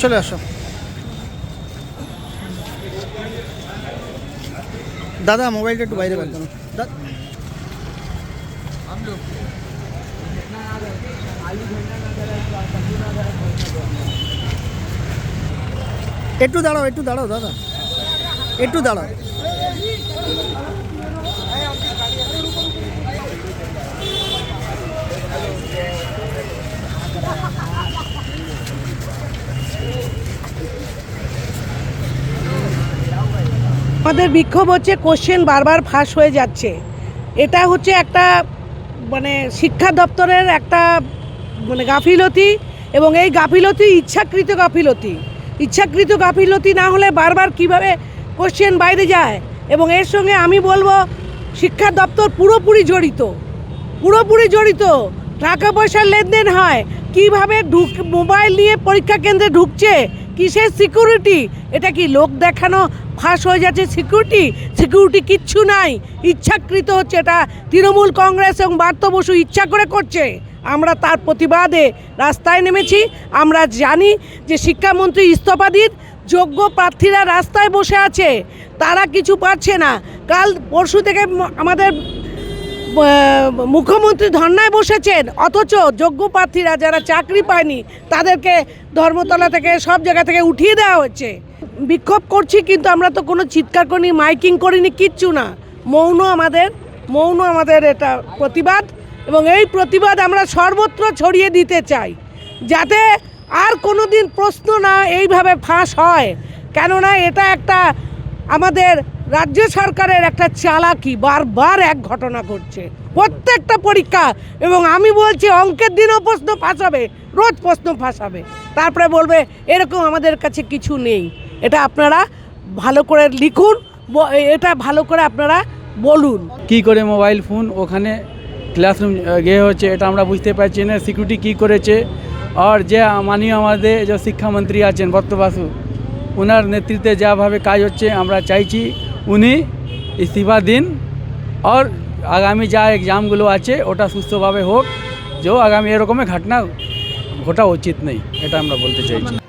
চলে আসো দাদা মোবাইলটা একটু বাইরে বার করো দা- একটু দাঁড়াও একটু দাঁড়াও দাদা একটু দাঁড়াও আমাদের বিক্ষোভ হচ্ছে কোশ্চেন বারবার ফাঁস হয়ে যাচ্ছে। এটা হচ্ছে একটা মানে শিক্ষা দপ্তরের একটা মানে গাফিলতি এবং এই গাফিলতি ইচ্ছাকৃত গাফিলতি। ইচ্ছাকৃত গাফিলতি না হলে বারবার কীভাবে কোশ্চেন বাইরে যায়? এবং এর সঙ্গে আমি বলব, শিক্ষা দপ্তর পুরোপুরি জড়িত। পুরোপুরি জড়িত। টাকা পয়সার লেনদেন হয়। কীভাবে ঢুক, মোবাইল নিয়ে পরীক্ষা কেন্দ্রে ঢুকছে? কিসের সিকিউরিটি এটা কি লোক দেখানো ফাঁস হয়ে যাচ্ছে সিকিউরিটি সিকিউরিটি কিচ্ছু নাই। ইচ্ছাকৃত হচ্ছে এটা। তৃণমূল কংগ্রেস এবং বার্ত বসু ইচ্ছা করে করছে। আমরা তার প্রতিবাদে রাস্তায় নেমেছি। আমরা জানি যে শিক্ষামন্ত্রী ইস্তফা দিন যোগ্য প্রার্থীরা রাস্তায় বসে আছে। তারা কিছু পাচ্ছে না। কাল পরশু থেকে আমাদের মুখ্যমন্ত্রী ধর্নায় বসেছেন, অথচ যোগ্য প্রার্থীরা যারা চাকরি পায়নি, তাদেরকে ধর্মতলা থেকে সব জায়গা থেকে উঠিয়ে দেওয়া হচ্ছে বিক্ষোভ করছি, কিন্তু আমরা তো কোনো চিৎকার করিনি, মাইকিং করিনি, কিচ্ছু না। মৌন আমাদের মৌন আমাদের এটা প্রতিবাদ, এবং এই প্রতিবাদ আমরা সর্বত্র ছড়িয়ে দিতে চাই, যাতে আর কোনো দিন প্রশ্ন না এইভাবে ফাঁস হয়। কেননা এটা একটা আমাদের রাজ্য সরকারের একটা চালাকি বারবার এক ঘটনা ঘটছে। প্রত্যেকটা পরীক্ষা এবং আমি বলছি অঙ্কের দিনও প্রশ্ন ফাঁসাবে রোজ প্রশ্ন ফাঁসাবে তারপরে বলবে, এরকম আমাদের কাছে কিছু নেই। এটা আপনারা ভালো করে লিখুন এটা ভালো করে আপনারা বলুন। কি করে মোবাইল ফোন ওখানে ক্লাসরুম গিয়ে হচ্ছে, এটা আমরা বুঝতে পারছি না সিকিউরিটি কী করেছে। আর যে মাননীয় আমাদের যে শিক্ষামন্ত্রী আছেন ভক্ত বাসু ওনার নেতৃত্বে যাভাবে কাজ হচ্ছে, আমরা চাইছি উনি ইস্তিফা দিন আর আগামী যা এক্সামগুলো আছে, ওটা সুস্থভাবে হোক, যে আগামী এরকমের ঘটনা, ঘটা উচিত নেই, এটা আমরা বলতে চাইছি।